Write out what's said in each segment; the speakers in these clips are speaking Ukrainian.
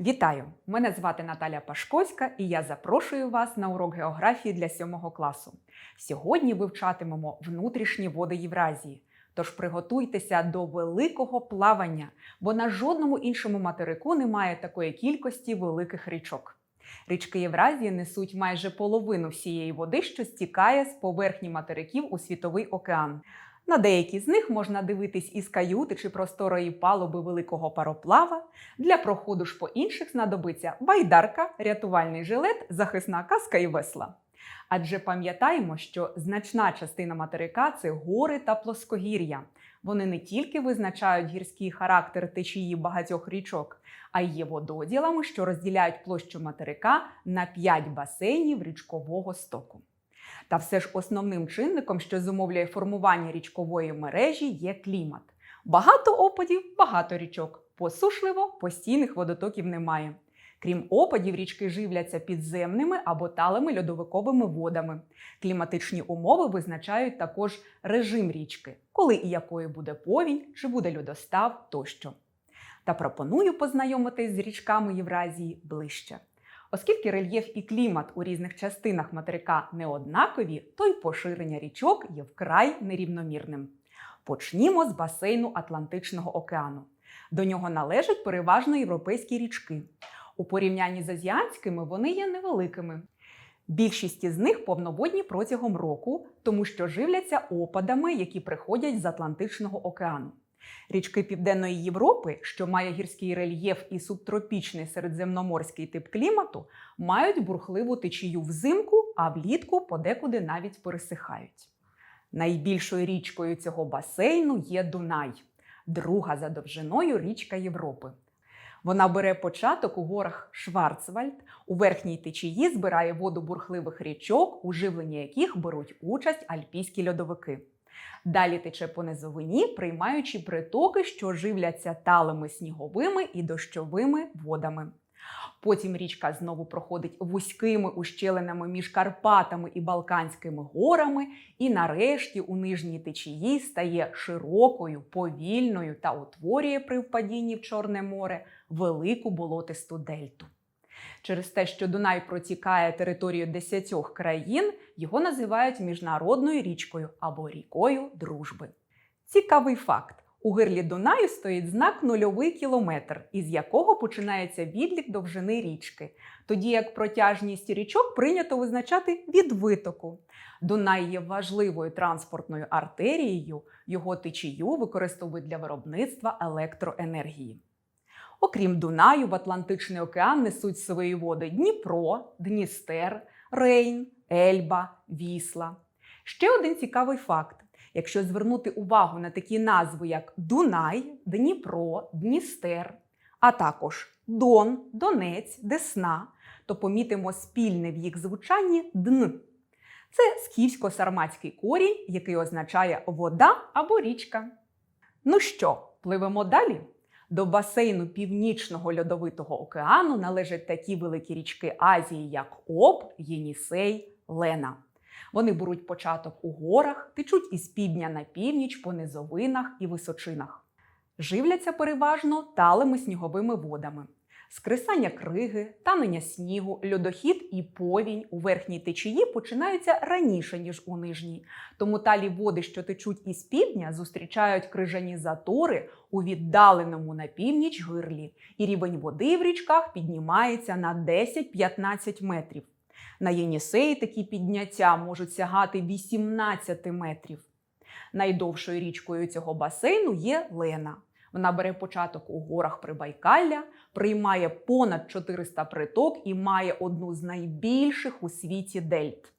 Вітаю! Мене звати Наталя Пашковська і я запрошую вас на урок географії для 7 класу. Сьогодні вивчатимемо внутрішні води Євразії. Тож приготуйтеся до великого плавання, бо на жодному іншому материку немає такої кількості великих річок. Річки Євразії несуть майже половину всієї води, що стікає з поверхні материків у світовий океан. На деякі з них можна дивитись із каюти чи просторої палуби великого пароплава. Для проходу ж по інших знадобиться байдарка, рятувальний жилет, захисна каска і весла. Адже пам'ятаємо, що значна частина материка це гори та плоскогір'я. Вони не тільки визначають гірський характер течії багатьох річок, а й є вододілами, що розділяють площу материка на 5 басейнів річкового стоку. Та все ж основним чинником, що зумовлює формування річкової мережі, є клімат. Багато опадів, багато річок. Посушливо, постійних водотоків немає. Крім опадів, річки живляться підземними або талими льодовиковими водами. Кліматичні умови визначають також режим річки, коли і якою буде повінь, чи буде льодостав тощо. Та пропоную познайомитись з річками Євразії ближче. Оскільки рельєф і клімат у різних частинах материка не однакові, то й поширення річок є вкрай нерівномірним. Почнімо з басейну Атлантичного океану. До нього належать переважно європейські річки. У порівнянні з азіатськими вони є невеликими. Більшість із них повноводні протягом року, тому що живляться опадами, які приходять з Атлантичного океану. Річки Південної Європи, що має гірський рельєф і субтропічний середземноморський тип клімату, мають бурхливу течію взимку, а влітку подекуди навіть пересихають. Найбільшою річкою цього басейну є Дунай, друга за довжиною річка Європи. Вона бере початок у горах Шварцвальд, у верхній течії збирає воду бурхливих річок, у живленні яких беруть участь альпійські льодовики. Далі тече по низовині, приймаючи притоки, що живляться талими сніговими і дощовими водами. Потім річка знову проходить вузькими ущелинами між Карпатами і Балканськими горами, і нарешті у нижній течії стає широкою, повільною та утворює при впадінні в Чорне море велику болотисту дельту. Через те, що Дунай протікає територію десятьох країн, його називають міжнародною річкою або рікою дружби. Цікавий факт: у гирлі Дунаю стоїть знак нульовий кілометр, із якого починається відлік довжини річки, тоді як протяжність річок прийнято визначати від витоку. Дунай є важливою транспортною артерією, його течію використовують для виробництва електроенергії. Окрім Дунаю, в Атлантичний океан несуть свої води Дніпро, Дністер, Рейн, Ельба, Вісла. Ще один цікавий факт: якщо звернути увагу на такі назви, як Дунай, Дніпро, Дністер, а також Дон, Донець, Десна, то помітимо спільне в їх звучанні дн. Це скіфсько-сарматський корінь, який означає вода або річка. Ну що, пливемо далі? До басейну Північного льодовитого океану належать такі великі річки Азії, як Об, Єнісей, Лена. Вони беруть початок у горах, течуть із півдня на північ по низовинах і височинах. Живляться переважно талими сніговими водами. Скрисання криги, танення снігу, льодохід і повінь у верхній течії починаються раніше, ніж у нижній. Тому талі води, що течуть із півдня, зустрічають крижані затори у віддаленому на північ гирлі, і рівень води в річках піднімається на 10-15 метрів. На Єнісеї такі підняття можуть сягати 18 метрів. Найдовшою річкою цього басейну є Лена. Вона бере початок у горах Прибайкалля, приймає понад 400 приток і має одну з найбільших у світі дельт.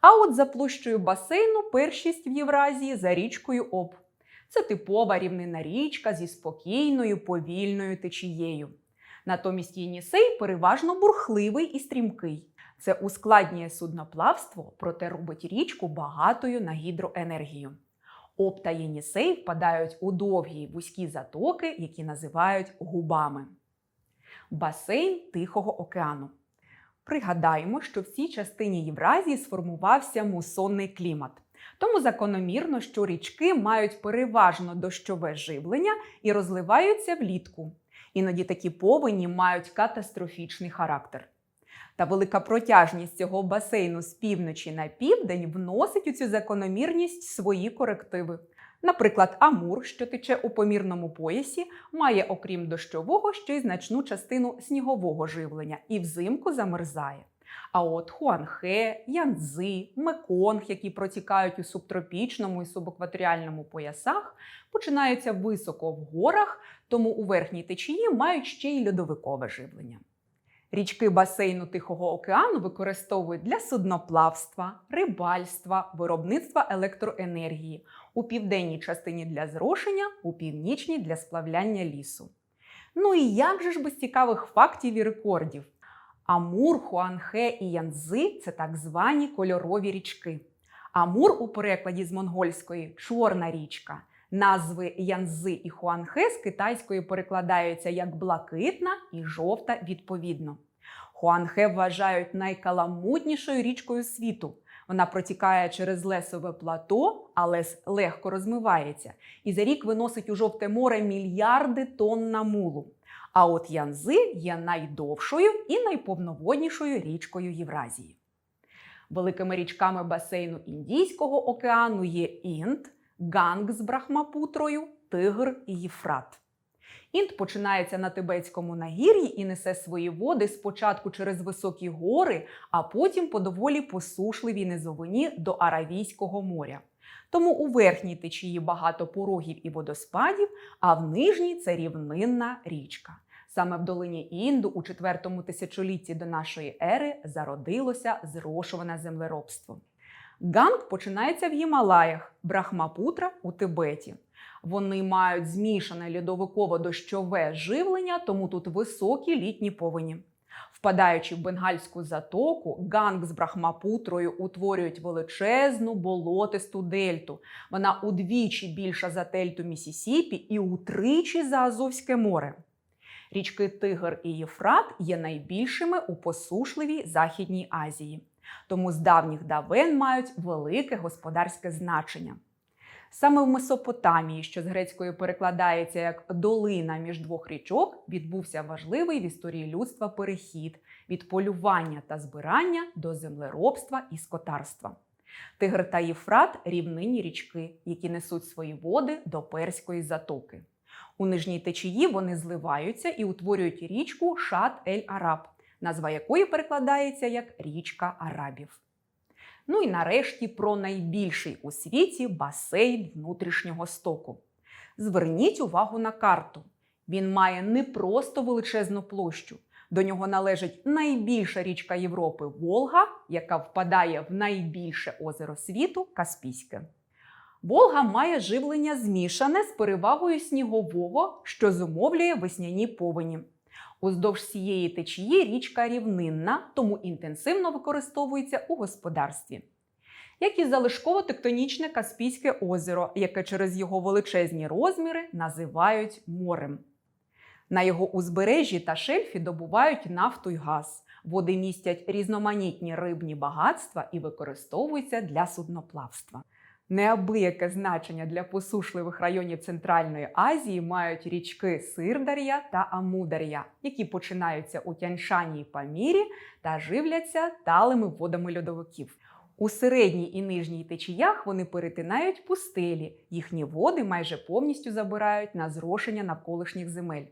А от за площею басейну першість в Євразії за річкою Об. Це типова рівнина річка зі спокійною повільною течією. Натомість Єнісей переважно бурхливий і стрімкий. Це ускладнює судноплавство, проте робить річку багатою на гідроенергію. Об Єнісей впадають у довгі вузькі затоки, які називають губами. Басейн Тихого океану. Пригадаємо, що в цій частині Євразії сформувався мусонний клімат. Тому закономірно, що річки мають переважно дощове живлення і розливаються влітку. Іноді такі повені мають катастрофічний характер. Та велика протяжність цього басейну з півночі на південь вносить у цю закономірність свої корективи. Наприклад, Амур, що тече у помірному поясі, має, окрім дощового, ще й значну частину снігового живлення і взимку замерзає. А от Хуанхе, Янцзи, Меконг, які протікають у субтропічному і субекваторіальному поясах, починаються високо в горах, тому у верхній течії мають ще й льодовикове живлення. Річки басейну Тихого океану використовують для судноплавства, рибальства, виробництва електроенергії, у південній частині для зрошення, у північній для сплавляння лісу. Ну і як же ж без цікавих фактів і рекордів? Амур, Хуанхе і Янцзи – це так звані кольорові річки. Амур у перекладі з монгольської чорна річка. Назви Янцзи і Хуанхе з китайської перекладаються як блакитна і жовта відповідно. Хуанхе вважають найкаламутнішою річкою світу. Вона протікає через лесове плато, а лес легко розмивається, і за рік виносить у жовте море мільярди тонн намулу. А от Янзи є найдовшою і найповноводнішою річкою Євразії. Великими річками басейну Індійського океану є Інд, Ганг з Брахмапутрою, Тигр і Єфрат. Інд починається на Тибетському нагір'ї і несе свої води спочатку через високі гори, а потім по доволі посушливій низовині до Аравійського моря. Тому у верхній течії багато порогів і водоспадів, а в нижній це рівнинна річка. Саме в долині Інду у четвертому тисячолітті до нашої ери зародилося зрошуване землеробство. Ганг починається в Гімалаях, Брахмапутра у Тибеті. Вони мають змішане льодовиково-дощове живлення, тому тут високі літні повені. Впадаючи в бенгальську затоку, ганг з Брахмапутрою утворюють величезну болотисту дельту. Вона удвічі більша за дельту Місісіпі і утричі за Азовське море. Річки Тигр і Єфрат є найбільшими у посушливій Західній Азії, тому з давніх давен мають велике господарське значення. Саме в Месопотамії, що з грецької перекладається як долина між двох річок, відбувся важливий в історії людства перехід від полювання та збирання до землеробства і скотарства. Тигр та Єфрат рівнинні річки, які несуть свої води до Перської затоки. У нижній течії вони зливаються і утворюють річку Шат ель Араб, назва якої перекладається як річка Арабів. Ну і нарешті про найбільший у світі басейн внутрішнього стоку. Зверніть увагу на карту. Він має не просто величезну площу. До нього належить найбільша річка Європи Волга, яка впадає в найбільше озеро світу Каспійське. Волга має живлення змішане з перевагою снігового, що зумовлює весняні повені. Уздовж цієї течії річка рівнинна, тому інтенсивно використовується у господарстві. Як і залишково-тектонічне Каспійське озеро, яке через його величезні розміри називають морем. На його узбережжі та шельфі добувають нафту й газ. Води містять різноманітні рибні багатства і використовуються для судноплавства. Неабияке значення для посушливих районів Центральної Азії мають річки Сирдар'я та Амудар'я, які починаються у Тяньшані й Памірі та живляться талими водами льодовиків. У середній і нижній течіях вони перетинають пустелі, їхні води майже повністю забирають на зрошення навколишніх земель.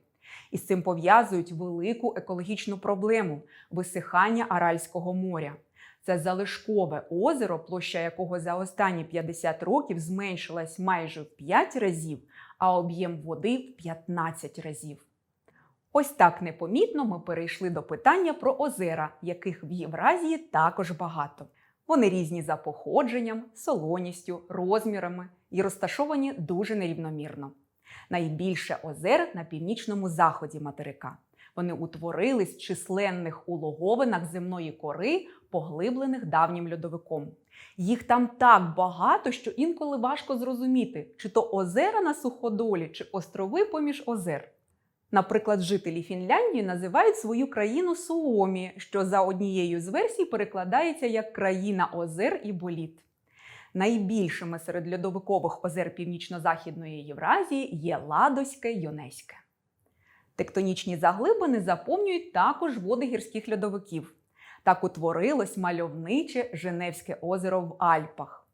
І з цим пов'язують велику екологічну проблему висихання Аральського моря. Це залишкове озеро, площа якого за останні 50 років зменшилась майже в 5 разів, а об'єм води в 15 разів. Ось так непомітно ми перейшли до питання про озера, яких в Євразії також багато. Вони різні за походженням, солоністю, розмірами і розташовані дуже нерівномірно. Найбільше озер на північному заході материка. Вони утворились в численних улоговинах земної кори, поглиблених давнім льодовиком. Їх там так багато, що інколи важко зрозуміти, чи то озера на суходолі, чи острови поміж озер. Наприклад, жителі Фінляндії називають свою країну Суомі, що за однією з версій перекладається як країна озер і боліт. Найбільшими серед льодовикових озер Північно-Західної Євразії є Ладоське Йонеське. Тектонічні заглибини заповнюють також води гірських льодовиків. Так утворилось мальовниче Женевське озеро в Альпах.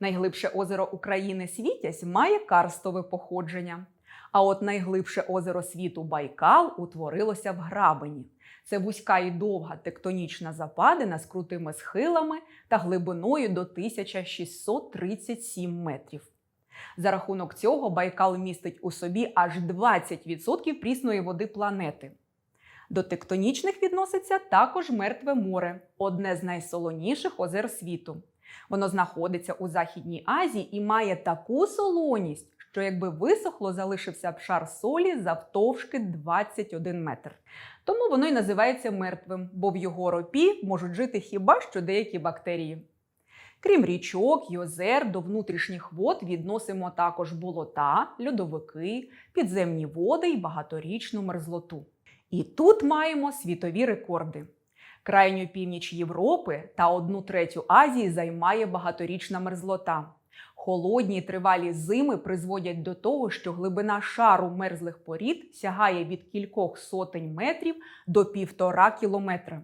Найглибше озеро України Світязь має карстове походження. А от найглибше озеро світу Байкал утворилося в Грабині. Це вузька і довга тектонічна западина з крутими схилами та глибиною до 1637 метрів. За рахунок цього Байкал містить у собі аж 20% прісної води планети. До тектонічних відноситься також Мертве море, одне з найсолоніших озер світу. Воно знаходиться у Західній Азії і має таку солоність, що якби висохло, залишився б шар солі завтовшки 21 метр. Тому воно й називається мертвим, бо в його ропі можуть жити хіба що деякі бактерії. Крім річок й озер, до внутрішніх вод відносимо також болота, льодовики, підземні води й багаторічну мерзлоту. І тут маємо світові рекорди. Крайню північ Європи та одну третю Азії займає багаторічна мерзлота. Холодні тривалі зими призводять до того, що глибина шару мерзлих порід сягає від кількох сотень метрів до півтора кілометра.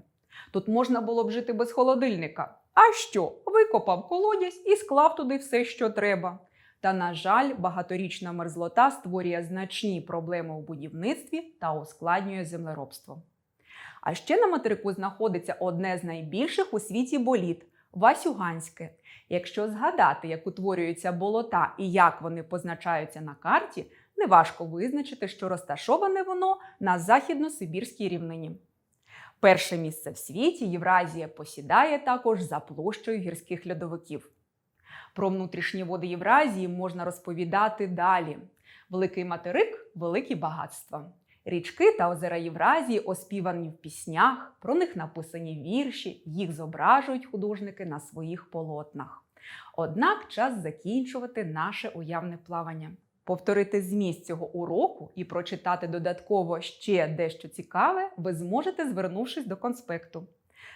Тут можна було б жити без холодильника. А що? Викопав колодязь і склав туди все, що треба. Та, на жаль, багаторічна мерзлота створює значні проблеми у будівництві та ускладнює землеробство. А ще на материку знаходиться одне з найбільших у світі боліт Васюганське. Якщо згадати, як утворюються болота і як вони позначаються на карті, неважко визначити, що розташоване воно на західно-сибірській рівнині. Перше місце в світі Євразія посідає також за площею гірських льодовиків. Про внутрішні води Євразії можна розповідати далі. Великий материк великі багатства. Річки та озера Євразії оспівані в піснях, про них написані вірші, їх зображують художники на своїх полотнах. Однак час закінчувати наше уявне плавання. Повторити зміст цього уроку і прочитати додатково ще дещо цікаве, ви зможете, звернувшись до конспекту.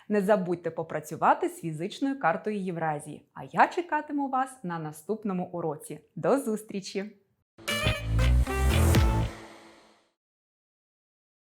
Не забудьте попрацювати з фізичною картою Євразії, а я чекатиму вас на наступному уроці. До зустрічі!